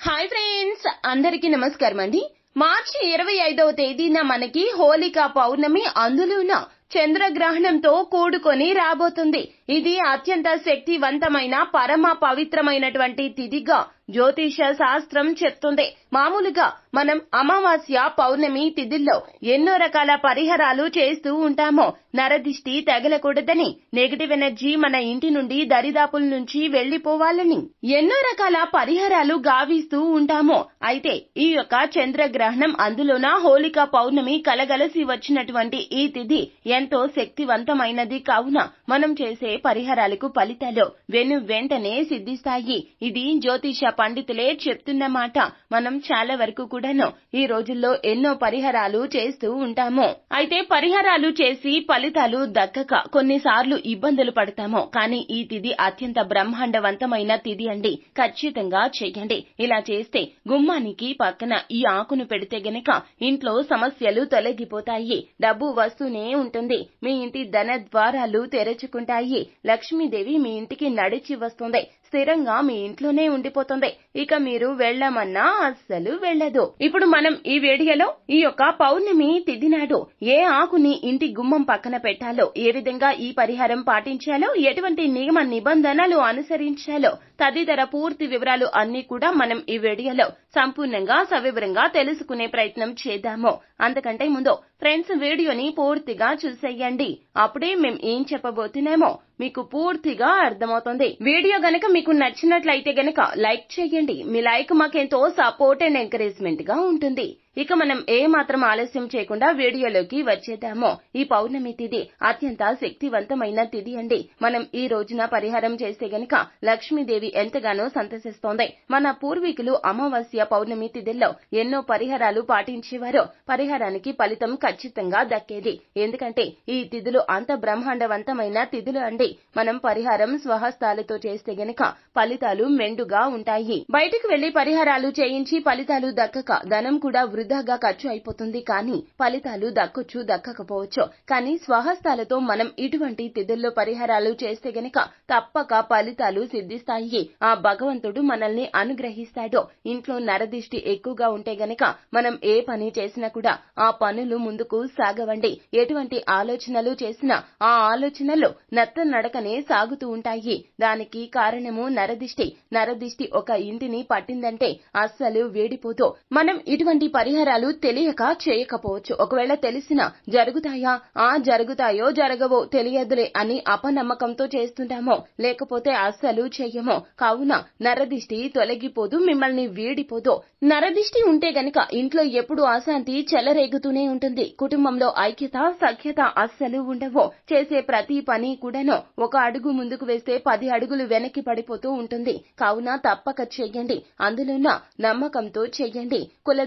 Hi friends అందరికీ నమస్కారం అండి. మార్చి ఇరవై ఐదవ తేదీన మనకి హోలికా పౌర్ణమి అందులోన చంద్రగ్రహణంతో కూడుకొని రాబోతుంది. ఇది అత్యంత శక్తివంతమైన పరమ పవిత్రమైనటువంటి తిథిగా జ్యోతిష శాస్త్రం చెప్తుంది. మామూలుగా మనం అమావాస్య పౌర్ణమి తిథుల్లో ఎన్నో రకాల పరిహారాలు చేస్తూ ఉంటాము నరదిష్టి తగలకూడదని నెగటివ్ ఎనర్జీ మన ఇంటి నుండి దరిదాపుల నుంచి వెళ్ళిపోవాలని ఎన్నో రకాల పరిహారాలు గావిస్తూ ఉంటాము అయితే ఈ యొక్క చంద్రగ్రహణం అందులోన హోలికా పౌర్ణమి కలగలసి వచ్చినటువంటి ఈ తిథి ఎంతో శక్తివంతమైనది కావున మనం చేసే పరిహారాలకు ఫలితాలు వెను వెంటనే సిద్ధిస్తాయి. ఇది జ్యోతిష పండితులే చెప్తున్న మాట మనం చాలా వరకు కూడాను ఈ రోజుల్లో ఎన్నో పరిహారాలు చేస్తూ ఉంటాము. అయితే పరిహారాలు చేసి ఫలితాలు దక్కక కొన్నిసార్లు ఇబ్బందులు పడతాము. కానీ ఈ తిథి అత్యంత బ్రహ్మాండవంతమైన తిథి అండి. ఖచ్చితంగా చేయండి. ఇలా చేస్తే గుమ్మానికి పక్కన ఈ ఆకును పెడితే గనక ఇంట్లో సమస్యలు తొలగిపోతాయి. డబ్బు వస్తూనే ఉంటుంది. మీ ఇంటి ధన ద్వారాలు తెరుచుకుంటాయి. లక్ష్మీదేవి మీ ఇంటికి నడిచి వస్తుంది. స్థిరంగా మీ ఇంట్లోనే ఉండిపోతుంది. ఇక మీరు వెళ్ళమన్నా అస్సలు వెళ్ళదు. ఇప్పుడు మనం ఈ వీడియోలో ఈ యొక్క పౌర్ణమి తిథి నాడు ఏ ఆకుని ఇంటి గుమ్మం పక్కన పెట్టాలో ఏ విధంగా ఈ పరిహారం పాటించాలో ఎటువంటి నియమ నిబంధనలు అనుసరించాలో తదితర పూర్తి వివరాలు అన్ని కూడా మనం ఈ వీడియోలో సంపూర్ణంగా సవివరంగా తెలుసుకునే ప్రయత్నం చేద్దాము. అంతకంటే ముందు ఫ్రెండ్స్ వీడియోని పూర్తిగా చూసేయండి. అప్పుడే మేం ఏం చెప్పబోతున్నామో మీకు పూర్తిగా అర్థమవుతుంది. వీడియో గనక మీకు నచ్చినట్లయితే గనక లైక్ చేయండి. మీ లైక్ మాకెంతో సపోర్ట్ అండ్ ఎంకరేజ్మెంట్గా ఉంటుంది. ఇక మనం ఏ మాత్రం ఆలస్యం చేయకుండా వీడియోలోకి వచ్చేద్దాము. ఈ పౌర్ణమి తిథి అత్యంత శక్తివంతమైన తిథి అండి. మనం ఈ రోజున పరిహారం చేస్తే గనక లక్ష్మీదేవి ఎంతగానో సంతసిస్తోంది. మన పూర్వీకులు అమావాస్య పౌర్ణమి తిథుల్లో ఎన్నో పరిహారాలు పాటించేవారు. పరిహారానికి ఫలితం ఖచ్చితంగా దక్కేది. ఎందుకంటే ఈ తిథులు అంత బ్రహ్మాండవంతమైన తిథులు అండి. మనం పరిహారం స్వహస్తాలతో చేస్తే గనక ఫలితాలు మెండుగా ఉంటాయి. బయటకు వెళ్ళి పరిహారాలు చేయించి ఫలితాలు దక్కక ధనం కూడా వృధాగా ఖర్చు అయిపోతుంది. కానీ ఫలితాలు దక్కొచ్చు దక్కకపోవచ్చు. కానీ స్వహస్తాలతో మనం ఇటువంటి తిథుల్లో పరిహారాలు చేస్తే గనక తప్పక ఫలితాలు సిద్ధిస్తాయి. ఆ భగవంతుడు మనల్ని అనుగ్రహిస్తాడు. ఇంట్లో నరదిష్టి ఎక్కువగా ఉంటే గనక మనం ఏ పని చేసినా కూడా ఆ పనులు ముందుకు సాగవండి. ఎటువంటి ఆలోచనలు చేసినా ఆ ఆలోచనలు నత్త నడకనే సాగుతూ ఉంటాయి. దానికి కారణము నరదిష్టి. నరదిష్టి ఒక ఇంటిని పట్టిందంటే అస్సలు వేడిపోతూ మనం ఇటువంటి పరిహారం పరిహారాలు తెలియక చేయకపోవచ్చు. ఒకవేళ తెలిసినా జరుగుతాయా? ఆ జరుగుతాయో జరగవో తెలియదులే అని అపనమ్మకంతో చేస్తుంటామో లేకపోతే అస్సలు చెయ్యమో. కావున నరదిష్టి తొలగిపోదు మిమ్మల్ని వీడిపోదు. నరదిష్టి ఉంటే గనక ఇంట్లో ఎప్పుడు అశాంతి చెలరేగుతూనే ఉంటుంది. కుటుంబంలో ఐక్యత సఖ్యత అస్సలు ఉండవు. చేసే ప్రతి పని కూడాను ఒక అడుగు ముందుకు వేస్తే పది అడుగులు వెనక్కి పడిపోతూ ఉంటుంది. కావున తప్పక చెయ్యండి. అందులోన నమ్మకంతో చెయ్యండి. కుల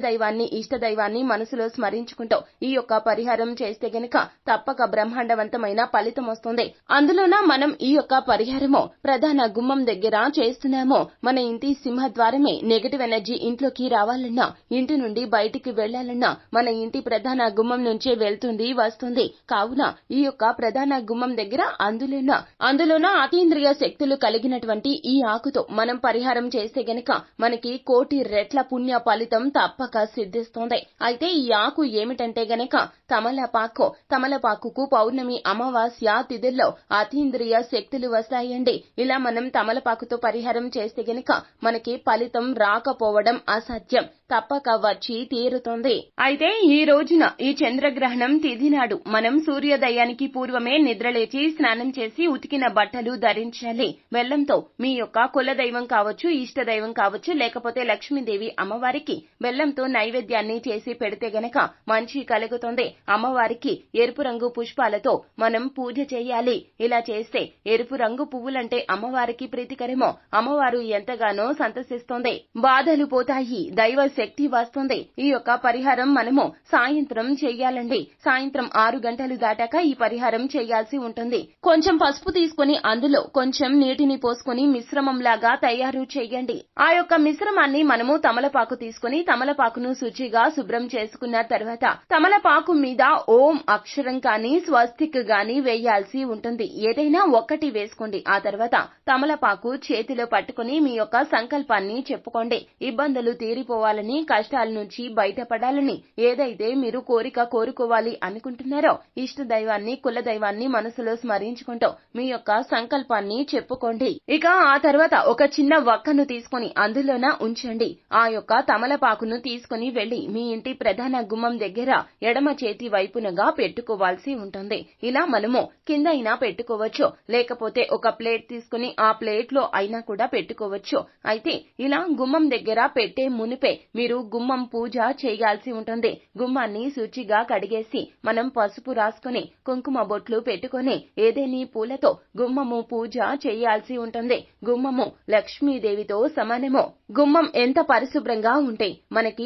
దైవాన్ని ఇష్ట దైవాన్ని మనసులో స్మరించుకుంటూ ఈ యొక్క పరిహారం చేస్తే గనక తప్పక బ్రహ్మాండవంతమైన ఫలితం వస్తుంది. అందులోన మనం ఈ యొక్క పరిహారము ప్రధాన గుమ్మం దగ్గర చేస్తున్నాము. మన ఇంటి సింహద్వారమే నెగటివ్ ఎనర్జీ ఇంట్లోకి రావాలన్నా ఇంటి నుండి బయటికి వెళ్ళాలన్నా మన ఇంటి ప్రధాన గుమ్మం నుంచే వెళ్తుంది వస్తుంది. కావున ఈ యొక్క ప్రధాన గుమ్మం దగ్గర అందులోన అందులోన అతీంద్రియ శక్తులు కలిగినటువంటి ఈ ఆకుతో మనం పరిహారం చేస్తే గనక మనకి కోటి రెట్ల పుణ్య ఫలితం తప్పక సిద్ధిస్తోంది అయితే ఈ ఆకు ఏమిటంటే గనక తమలపాకు. తమలపాకుకు పౌర్ణమి అమావాస్య తిథుల్లో అతీంద్రియ శక్తులు వస్తాయండి. ఇలా మనం తమలపాకుతో పరిహారం చేస్తే గనక మనకి ఫలితం రాకపోవడం అసాధ్యం. తప్పక వచ్చి తీరుతుంది. అయితే ఈ రోజున ఈ చంద్రగ్రహణం తిథి నాడు మనం సూర్యోదయానికి పూర్వమే నిద్రలేచి స్నానం చేసి ఉతికిన బట్టలు ధరించాలి. బెల్లంతో మీ యొక్క కులదైవం కావచ్చు ఇష్ట దైవం కావచ్చు లేకపోతే లక్ష్మీదేవి అమ్మవారికి బెల్లంతో నైవేద్యాన్ని చేసి పెడితే గనక మంచి కలుగుతుంది. అమ్మవారికి ఎరుపు రంగు పుష్పాలతో మనం పూజ చేయాలి. ఇలా చేస్తే ఎరుపు రంగు పువ్వులంటే అమ్మవారికి ప్రీతికరమో అమ్మవారు ఎంతగానో సంతసిస్తుంది బాధలు పోతాయి దైవ శక్తి వస్తుంది. ఈ యొక్క పరిహారం మనము సాయంత్రం చెయ్యాలండి సాయంత్రం ఆరు గంటలు దాటాక ఈ పరిహారం చేయాల్సి ఉంటుంది. కొంచెం పసుపు తీసుకుని అందులో కొంచెం నీటిని పోసుకొని మిశ్రమం లాగా తయారు చేయండి. ఆ యొక్క మిశ్రమాన్ని మనము తమలపాకు తీసుకుని తమలపాకును శుచి శుచిగా శుభ్రం చేసుకున్న తర్వాత తమలపాకు మీద ఓం అక్షరం కానీ స్వస్తిక్ గాని వేయాల్సి ఉంటుంది. ఏదైనా ఒక్కటి వేసుకోండి. ఆ తర్వాత తమలపాకు చేతిలో పట్టుకుని మీ యొక్క సంకల్పాన్ని చెప్పుకోండి. ఇబ్బందులు తీరిపోవాలని కష్టాల నుంచి బయటపడాలని ఏదైతే మీరు కోరిక కోరుకోవాలి అనుకుంటున్నారో ఇష్ట దైవాన్ని కుల దైవాన్ని మనసులో స్మరించుకుంటూ మీ యొక్క సంకల్పాన్ని చెప్పుకోండి. ఇక ఆ తర్వాత ఒక చిన్న వక్కను తీసుకొని అందులోన ఉంచండి. ఆ యొక్క తమలపాకును తీసుకుని వెళ్ళి మీ ఇంటి ప్రధాన గుమ్మం దగ్గర ఎడమ చేతి వైపునగా పెట్టుకోవాల్సి ఉంటుంది. ఇలా మనము కింద అయినా పెట్టుకోవచ్చు. లేకపోతే ఒక ప్లేట్ తీసుకుని ఆ ప్లేట్లో అయినా కూడా పెట్టుకోవచ్చు. అయితే ఇలా గుమ్మం దగ్గర పెట్టే మునిపే మీరు గుమ్మం పూజ చేయాల్సి ఉంటుంది. గుమ్మాన్ని శుచిగా కడిగేసి మనం పసుపు రాసుకుని కుంకుమ బొట్లు పెట్టుకుని ఏదేని పూలతో గుమ్మము పూజ చేయాల్సి ఉంటుంది. గుమ్మము లక్ష్మీదేవితో సమానము. గుమ్మం ఎంత పరిశుభ్రంగా ఉంటే మనకి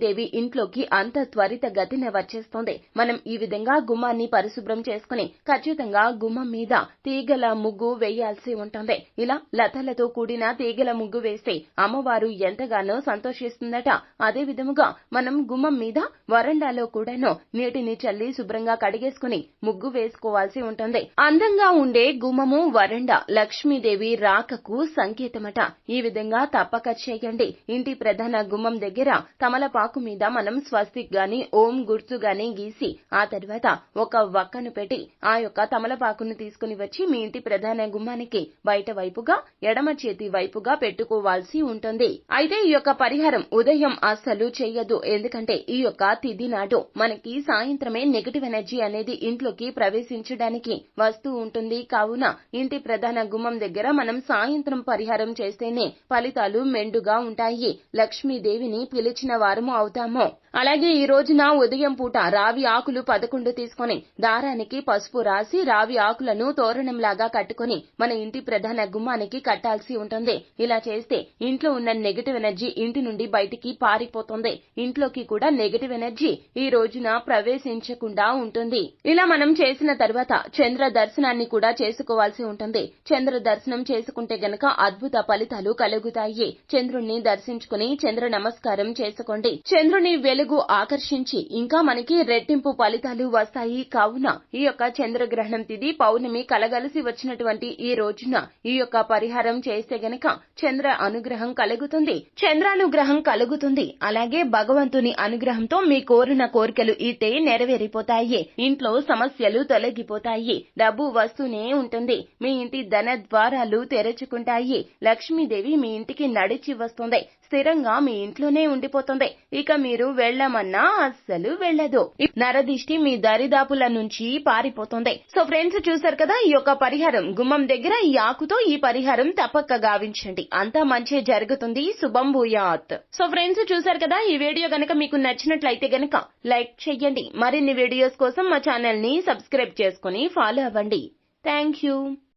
లక్ష్మీదేవి ఇంట్లోకి అంత త్వరిత గతిన వచ్చేస్తోంది మనం ఈ విధంగా గుమ్మాన్ని పరిశుభ్రం చేసుకుని ఖచ్చితంగా గుమ్మం మీద తీగల ముగ్గు వేయాల్సి ఉంటుంది. ఇలా లతలతో కూడిన తీగల ముగ్గు వేస్తే అమ్మవారు ఎంతగానో సంతోషిస్తుందట. అదే విధముగా మనం గుమ్మం మీద వరండాలో కూడాను నీటిని చల్లి శుభ్రంగా కడిగేసుకుని ముగ్గు వేసుకోవాల్సి ఉంటుంది. అందంగా ఉండే గుమ్మము వరండా లక్ష్మీదేవి రాకకు సంకేతమట. ఈ విధంగా తప్పక చేయండి. ఇంటి ప్రధాన గుమ్మం దగ్గర తమలపాకు మీద మనం స్వస్తిక్ గాని ఓం గుర్తు గాని గీసి ఆ తర్వాత ఒక వక్కను పెట్టి ఆ యొక్క తమలపాకును తీసుకుని వచ్చి మీ ఇంటి ప్రధాన గుమ్మానికి బయట వైపుగా ఎడమ చేతి వైపుగా పెట్టుకోవాల్సి ఉంటుంది. అయితే ఈ యొక్క పరిహారం ఉదయం అస్సలు చేయదు ఎందుకంటే ఈ యొక్క తిది నాడు మనకి సాయంత్రమే నెగటివ్ ఎనర్జీ అనేది ఇంట్లోకి ప్రవేశించడానికి వస్తూ ఉంటుంది. కావున ఇంటి ప్రధాన గుమ్మం దగ్గర మనం సాయంత్రం పరిహారం చేస్తేనే ఫలితాలు మెండుగా ఉంటాయి. లక్ష్మీదేవిని పిలిచిన వారము 奥特曼 అలాగే ఈ రోజున ఉదయం పూట రావి ఆకులు పదకొండు తీసుకొని దారానికి పసుపు రాసి రావి ఆకులను తోరణంలాగా కట్టుకొని మన ఇంటి ప్రధాన గుమ్మానికి కట్టాల్సి ఉంటుంది. ఇలా చేస్తే ఇంట్లో ఉన్న నెగటివ్ ఎనర్జీ ఇంటి నుండి బయటికి పారిపోతుంది. ఇంట్లోకి కూడా నెగటివ్ ఎనర్జీ ఈ రోజున ప్రవేశించకుండా ఉంటుంది. ఇలా మనం చేసిన తర్వాత చంద్ర దర్శనాన్ని కూడా చేసుకోవాల్సి ఉంటుంది. చంద్ర దర్శనం చేసుకుంటే గనక అద్భుత ఫలితాలు కలుగుతాయి. చంద్రుణ్ణి దర్శించుకుని చంద్ర నమస్కారం చేసుకోండి. చంద్రుని వెలుగు ఆకర్షించి ఇంకా మనకి రెట్టింపు ఫలితాలు వస్తాయి. కావున ఈ యొక్క చంద్రగ్రహణం తిది పౌర్ణమి కలగలిసి వచ్చినటువంటి ఈ రోజున ఈ యొక్క పరిహారం చేస్తే గనక చంద్ర అనుగ్రహం కలుగుతుంది. చంద్రానుగ్రహం కలుగుతుంది. అలాగే భగవంతుని అనుగ్రహంతో మీ కోరిన కోరికలు ఇతే నెరవేరిపోతాయి. ఇంట్లో సమస్యలు తొలగిపోతాయి. డబ్బు వస్తూనే ఉంటుంది. మీ ఇంటి ధన ద్వారాలు తెరుచుకుంటాయి. లక్ష్మీదేవి మీ ఇంటికి నడిచి వస్తుంది. స్థిరంగా మీ ఇంట్లోనే ఉండిపోతుంది. ఇక మీరు వెళ్ళమన్నా అస్సలు వెళ్ళదు. నరదిష్టి మీ దరిదాపుల నుంచి పారిపోతుంది. సో ఫ్రెండ్స్ చూసారు కదా ఈ యొక్క పరిహారం. గుమ్మం దగ్గర ఈ ఆకుతో ఈ పరిహారం తప్పక గావించండి. అంతా మంచి జరుగుతుంది. శుభం భూయాత్. సో ఫ్రెండ్స్ చూసారు కదా ఈ వీడియో గనక మీకు నచ్చినట్లయితే గనక లైక్ చెయ్యండి. మరిన్ని వీడియోస్ కోసం మా ఛానల్ని సబ్స్క్రైబ్ చేసుకుని ఫాలో అవ్వండి. Thank you.